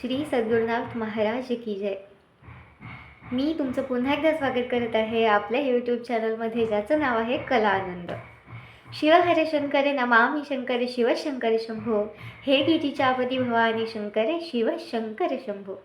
श्री सद्गुरुनाथ महाराज की जय. मी तुमचं पुन्हा एकदा स्वागत करत आहे आपल्या यूट्यूब चॅनलमध्ये ज्याचं नाव आहे कला आनंद शिव हरे शंकरे नमामि शंकरे शिव शंकर शंभो. हे गीतीच्या गीतीच्यापती भवानी शंकरे शिव शंकर शंभो.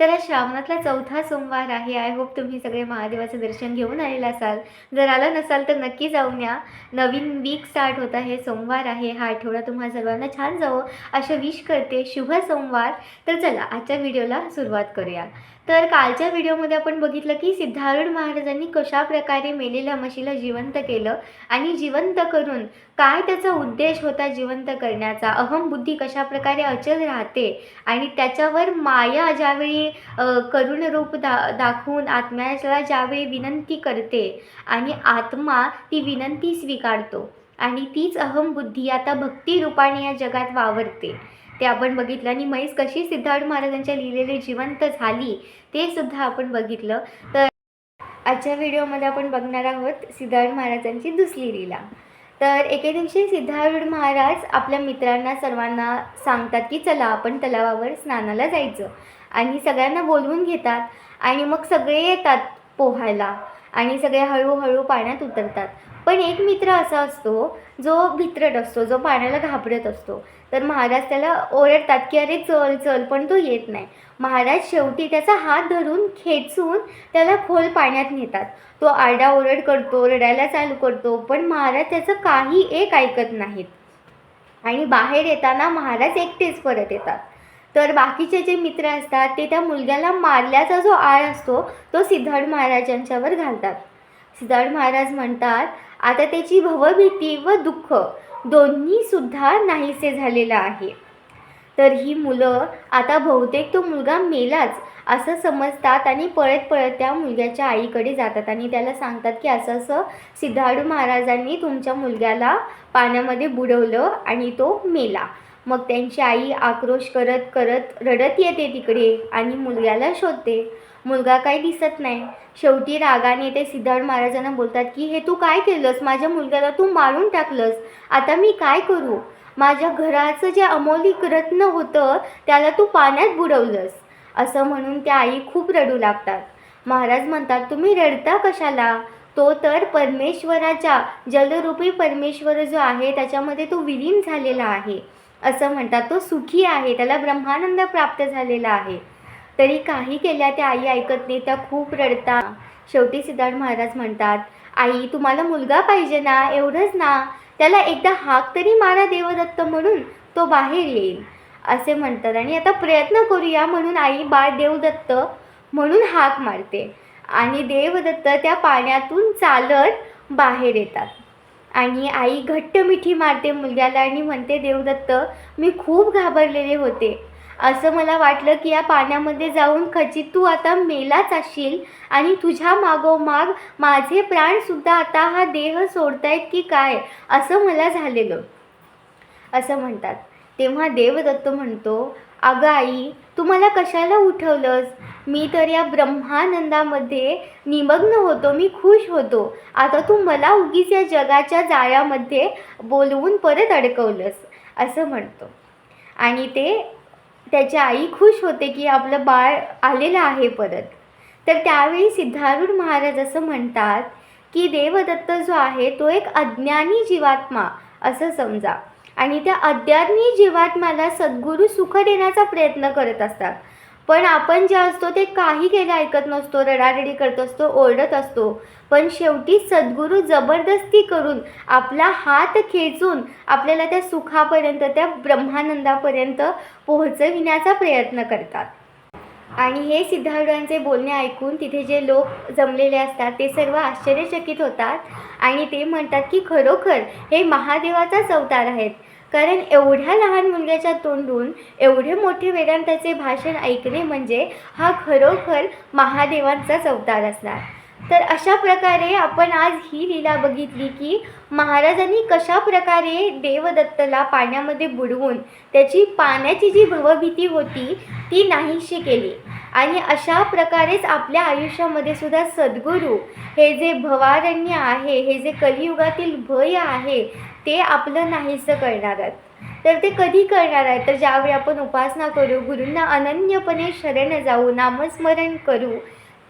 तर आज श्रावणातला चौथा सोमवार आहे. आय होप तुम्ही सगळे महादेवाचं दर्शन घेऊन आलेला असाल. जर आला नसाल तर नक्की जाऊन या. नवीन वीक स्टार्ट होत आहे. सोमवार आहे. हा आठवडा तुम्हा सर्वांना छान जावं. असं विश करते. शुभ सोमवार. तर चला आजच्या व्हिडिओला सुरुवात करूया. तर कालच्या व्हिडिओमध्ये आपण बघितलं की सिद्धारूढ महाराजांनी कशा प्रकारे मेलेल्या म्हशीला जिवंत केलं आणि जिवंत करून काय त्याचा उद्देश होता जिवंत करण्याचा? अहमबुद्धी कशा प्रकारे अचल राहते? आणि त्याच्यावर माया ज्यावेळी करुण रूप दा दाखवून आत्म्याला ज्यावेळी विनंती करते आणि आत्मा ती विनंती स्वीकारतो आणि तीच अहमबुद्धी आता भक्ती रूपाने या जगात वावरते. ते आपण बघितलं आणि म्हैस कशी सिद्धार्थ महाराजांच्या लिहिलेली जिवंत झाली ते सुद्धा आपण बघितलं. तर आजच्या व्हिडिओमध्ये आपण बघणार आहोत सिद्धार्थ महाराजांची दुसरी लीला. तर एके दिवशी सिद्धार्थ महाराज आपल्या मित्रांना सर्वांना सांगतात की चला आपण तलावावर स्नानाला जायचं. आणि सगळ्यांना बोलवून घेतात आणि मग सगळे येतात पोहायला आणि सगळे हळूहळू पाण्यात उतरतात. पण एक मित्र असा असतो जो भित्रट असतो जो पाण्याला घाबरत असतो. तर महाराज त्याला ओरडतात की अरे चल चल पण तो येत नाही. महाराज शेवटी त्याचा हात धरून खेचून त्याला खोल पाण्यात नेतात. तो आरडाओरड करतो रडायला चालू करतो पण महाराज त्याचं काही एक ऐकत नाहीत. आणि बाहेर येताना महाराज एकटेच परत येतात. तर बाकीचे जे मित्र असतात ते त्या मुलग्याला मारल्याचा जो आळ असतो तो सिद्धार्थ महाराजांच्यावर घालतात. सिद्धार्थ महाराज म्हणतात आता त्याची भवभीती व दुःख दोन्हीसुद्धा नाहीसे झालेलं आहे. तर ही मुलं आता बहुतेक तो मुलगा मेलाच असं समजतात आणि पळत पळत त्या मुलग्याच्या आईकडे जातात आणि त्याला सांगतात की असं असं सिद्धार्थ महाराजांनी तुमच्या मुलग्याला पाण्यामध्ये बुडवलं आणि तो मेला. मग त्यांची आई आक्रोश करत करत रडत येते तिकडे आणि मुलग्याला शोधते. मुलगा काही दिसत नाही. शेवटी रागाने ते सिद्धार्थ महाराजांना बोलतात की हे तू काय केलंस? माझ्या मुलग्याला तू मारून टाकलंस. आता मी काय करू? माझ्या घराचं जे अमौलिक रत्न होतं त्याला तू पाण्यात बुडवलंस. असं म्हणून त्या आई खूप रडू लागतात. महाराज म्हणतात तुम्ही रडता कशाला? तो तर परमेश्वराच्या जलरूपी परमेश्वर जो आहे त्याच्यामध्ये तो विलीन झालेला आहे. असं म्हणतात तो सुखी आहे त्याला ब्रह्मानंद प्राप्त झालेला आहे. तरी काही केल्या त्या आई ऐकत नाही त्या खूप रडतात शेवटी सिद्धार्थ महाराज म्हणतात आई तुम्हाला मुलगा पाहिजे ना? एवढंच ना? त्याला एकदा हाक तरी मारा देवदत्त म्हणून तो बाहेर येईल. असे म्हणतात. आणि आता प्रयत्न करूया म्हणून आई बाळ देवदत्त म्हणून हाक मारते. आणि देवदत्त त्या पाण्यातून चालत बाहेर येतात. आणि आई घट्ट मिठी मारते मुलग्याला आणि म्हणते देवदत्त मी खूप घाबरलेले होते. असं मला वाटलं की या पाण्यामध्ये जाऊन खचित तू आता मेलाच असशील आणि तुझ्या मागोमाग माझे प्राणसुद्धा आता हा देह सोडतायत की काय असं मला झालेलं. असं म्हणतात. तेव्हा देवदत्त म्हणतो अगं आई तू मला कशाला उठवलंस? मी तर या ब्रह्मानंदामध्ये निमग्न होतो मी खुश होतो. आता तू मला उगीच या जगाच्या जाळ्यामध्ये बोलवून परत अडकवलंस. असं म्हणतो. आणि ते त्याची आई खुश होते की आपलं बाळ आलेलं आहे परत. तर त्यावेळी सिद्धारूढ महाराज असं म्हणतात की देवदत्त जो आहे तो एक अज्ञानी जीवात्मा असं समजा. आणि त्या अज्ञानी जीवात्माला सद्गुरू सुख देण्याचा प्रयत्न करत असतात. पण आपण जे असतो ते काही केले ऐकत नसतो रडारडी करत असतो ओरडत असतो. पण शेवटी सद्गुरू जबरदस्ती करून आपला हात खेचून आपल्याला त्या सुखापर्यंत त्या ब्रह्मानंदापर्यंत पोहोचविण्याचा प्रयत्न करतात. आणि हे सिद्धार्थांचे बोलणे ऐकून तिथे जे लोक जमलेले असतात ते सर्व आश्चर्यचकित होतात. आणि ते म्हणतात की खरोखर हे महादेवाचाच अवतार आहेत. कारण एवढ्या लहान मुलग्याच्या तोंडून एवढे मोठे वेदांताचे भाषण ऐकणे म्हणजे हा खरोखर महादेवांचाच अवतार असणार. तर अशा प्रकारे आपण आज ही लीला बघितली की महाराजांनी कशा प्रकारे देवदत्तला पाण्यामध्ये बुडवून त्याची पाण्याची जी भवभीती होती ती नाहीशी केली. आणि अशा प्रकारेच आपल्या आयुष्यामध्ये सुद्धा सद्गुरू हे जे भवारण्य आहे हे जे कलियुगातील भय आहे ते आपलं नाहीसं करणार आहेत. तर ते कधी करणार आहे तर ज्यावेळी आपण उपासना करू गुरूंना अनन्यपणे शरण जाऊ नामस्मरण करू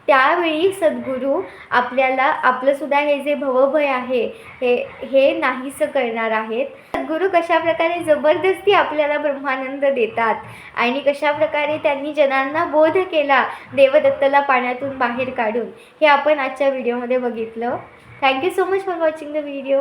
त्यावेळी सद्गुरू आपल्याला आपलंसुद्धा हे जे भवभय आहे हे हे नाहीसं करणार आहेत. सद्गुरू कशाप्रकारे जबरदस्ती आपल्याला ब्रह्मानंद देतात आणि कशाप्रकारे त्यांनी जनांना बोध केला देवदत्तला पाण्यातून बाहेर काढून हे आपण आजच्या व्हिडिओमध्ये बघितलं. Thank you so much for watching the video